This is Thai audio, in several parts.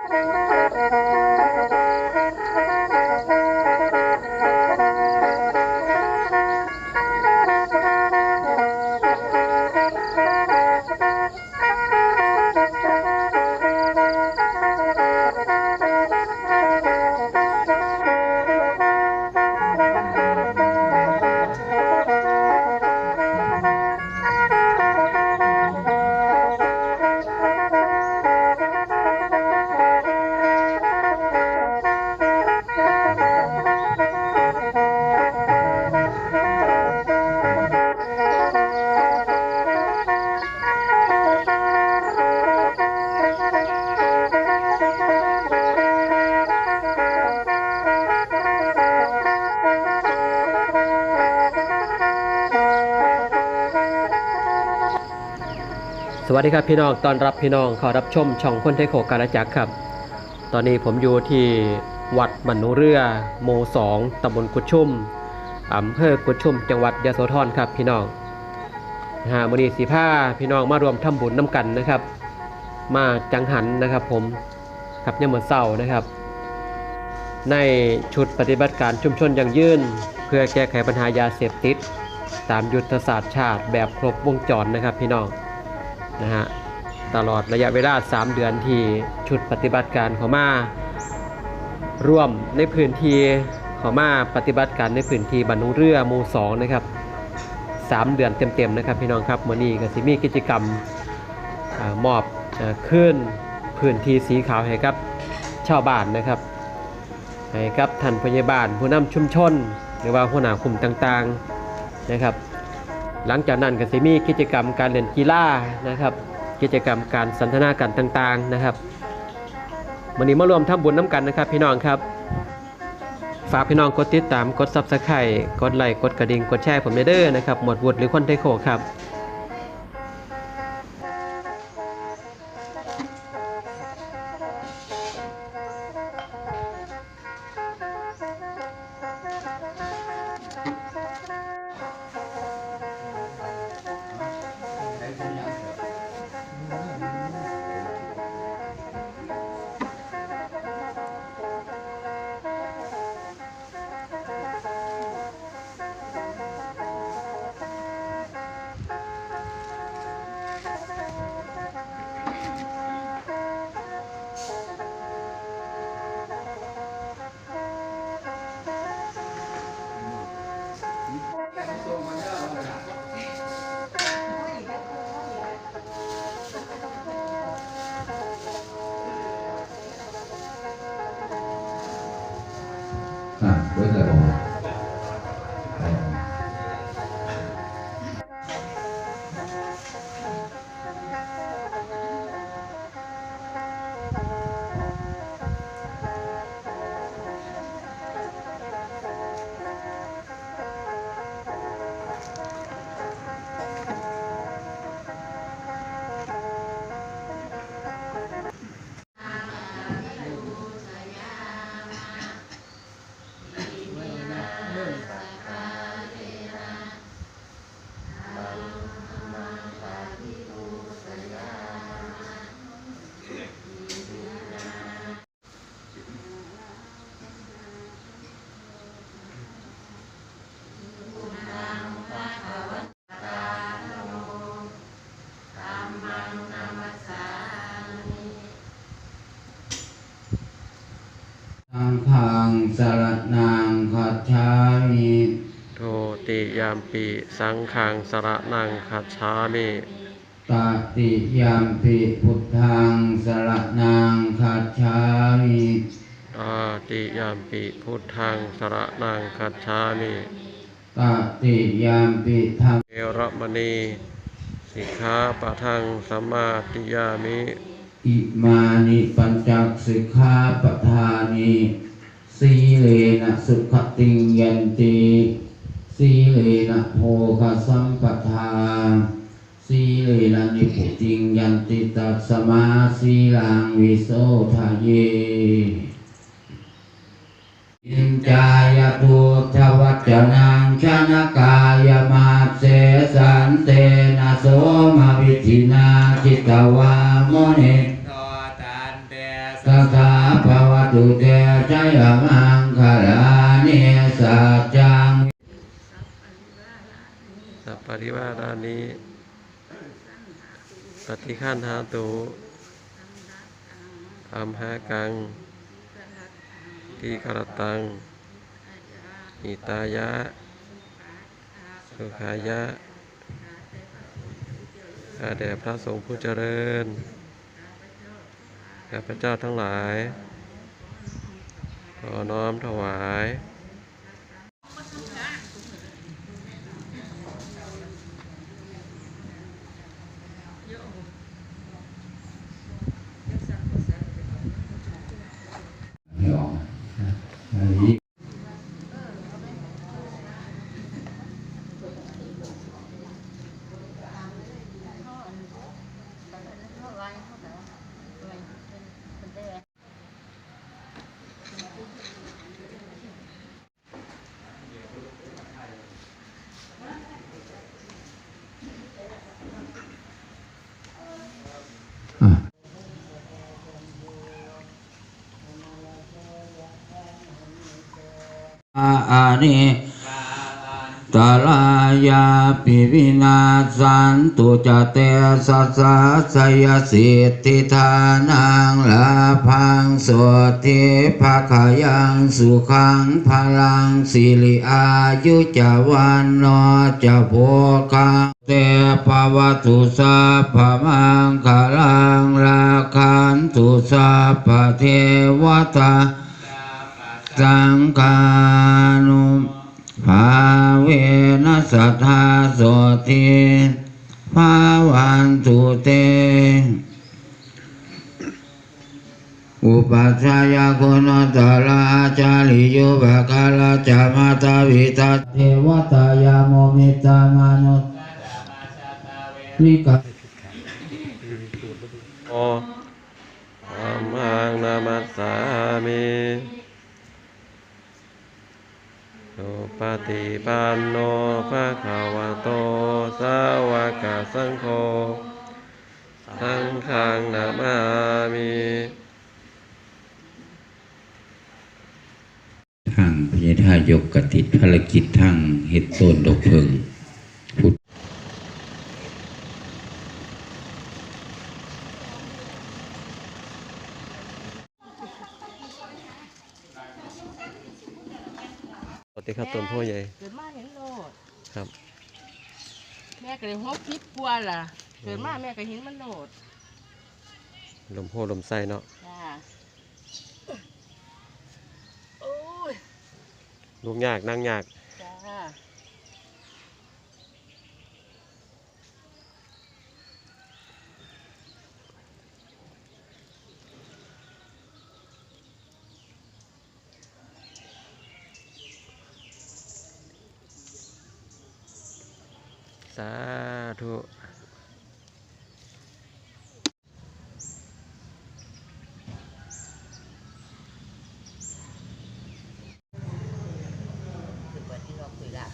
ส วัสดีครับพี่น้อง ตอนรับพี่น้องเข้ารับชมช่องคนไทยโขกการจักรครับ ตอนนี้ผมอยู่ที่วัดมนุเรือโมสองตำบลกุดชุ่มอำเภอกุดชุ่ม จังหวัดยะโสธรครับพี่น้องหามือนีสีผ้าพี่น้องมารวมทำบุญน้ำกันนะครับ มาจังหันนะครับผมกับยามมื้อเศร้านะครับ ในชุดปฏิบัติการชุมชนอย่างยื่น เพื่อแก้ไขปัญหายาเสพติด ตามยุทธศาสตร์ชาติแบบครบวงจรนะครับพี่น้อง นะฮะตลอดระยะเวลา 3 เดือนที่ชุดปฏิบัติการเขามาร่วมในพื้นที่เขามาปฏิบัติการในพื้นที่บรรนุเรือหมู่สองนะครับ 3 เดือนเต็มๆนะครับพี่น้องครับมื่อนี้ก็สิมีกิจกรรมอมอบอขึ้นพื้นที่สีขาวให้กับชาวบ้านนะครับให้กับท่านพยาบาลผู้นำชุมชน หรือว่าหัวหน้าคุมต่างๆนะครับ หลังจากนั้นก็จะมีกิจกรรมการเล่นกีฬานะครับ กิจกรรมการสันทนาการต่างๆนะครับวันนี้มารวมทำบุญน้ำกันนะครับ พี่น้องครับ ฝากพี่น้องกดติดตามกดซับสไครต์กดไลค์กดกระดิ่งกดแชร์ผมเด้อนะครับหมวดวุฒิหรือคนไทยโคครับ สารนางคัจฉามิโทติยามปีสังขังสระนังคัจฉามิตติยามปิพุทธังสารนางคัจฉามิตาติยามปีพุทธังสระนังคัจฉามิตติยามปิธรรมเอรมณีสิกขาปะทังสัมมาติยามิ อิมานิปัญจสิกขาปทานิ สีเลนะสุขติงยันติสีเลนะโภคสัมปทาสีเลนะนิพุติงยันติตัสสมาสีลังวิโสทะเยอินจายทุกขวัจนังชนกา ริวารานิปฏิขันหาตุอัมหากังทีคารตังอิตายะ สุขายะข้าแด่พระสงฆ์ผู้เจริญข้าพเจ้าทั้งหลาย ขอน้อมถวาย ไม่ออก อั อานิตาลายาปิวินาสันตุจเตสัสสะสยสิทธิทานังลาพังสวทิภาขยังสุขังพลังสิริอายุจวันโนจะโภคังเตภวตุสัพพมังคลังลาคันตุสัพพเทวตา สังฆานุภาเวนัสทธาโสติภาวันตุเต อุปัชฌายาคุณตลาจาริโยภคาลาจามาตาวิตาเทวตายาโมมิตามนุษลิกาโอธัมมังนามัสสามิ สุปฏิปันโนภะคะวะโต สาวกสังโฆ สังฆังนามามิทางพญาทายกกติดภารกิจทางเห็ดต้นดกเพิง สวัสดีครับต้นโพใหญ่เกิดมาเห็นโลดครับ แม่ก็เลยหกคิดกลัวล่ะเกิดมาแม่ก็เห็นมันโลดลมโพลมไส้เนาะจ้าโอ้ยลูกยากนั่งยาก จ้า สาธุคือวันที่เราคุยละ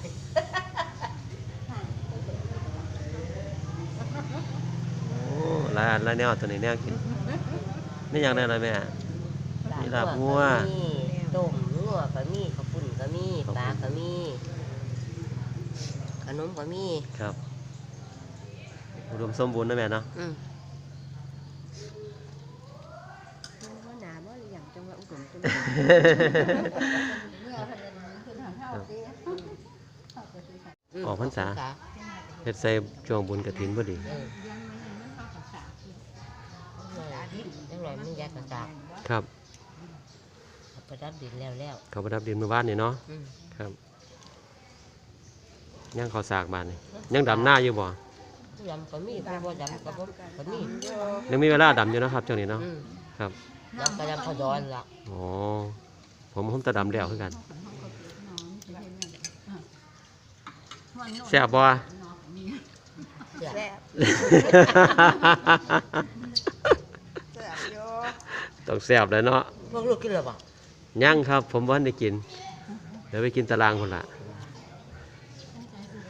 โอ้หลายอันหลายแนวตัวนี้แนวกินนี่อย่างนั้นเลยแม่มีลาบงัวต้มงัวก็มีข้าวปุ้นก็มีปลาก็มี ขนมก็มีครับ อุดมสมบูรณ์นะแม่เนาะอืมว่าหนาบ่หรือยังจังว่าอุดมจังมออกพรรษาเฮ็ดใส่ช่วงบุญกฐินพอดีเออจังหน่อยมันยัดกระจาบครับประดับดินแล้วแล้วเขาประดับดินเมื่อวานนี่เนาะอืมครับ ยังเขาสากบานนี่ยังดำหน้าอยู่บ่ยำก็มีบ่ยำก็บ่ก็มียังมีเวลาดำอยู่เนาะครับช่วงนี้เนาะอืมครับยำก็ยำข้าวย้อนล่ะอ๋อผมผมจะดำแล้วคือกันแซ่บบ่ เสียต้องแซ่บเลยเนาะพวกลูกกินหรือเปล่า ยังครับ ผมว่าได้กินเดี๋ยวไปกินตารางคนละ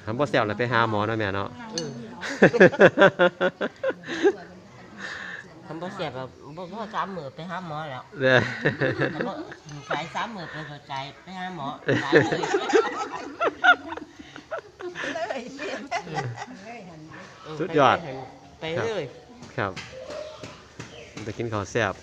ทำบ่แซ่บแล้วไปหาหมอเนาะแม่เนาะอืมทำบ่เสียแบบบ่พอสามมื้อไปหาหมอแล้วเด้อแต่บ่สายสามมื้อไปเข้าใจไปหาหมอสายเลยสุดยอด ไปเลย ครับจะกินข้าวแซ่บ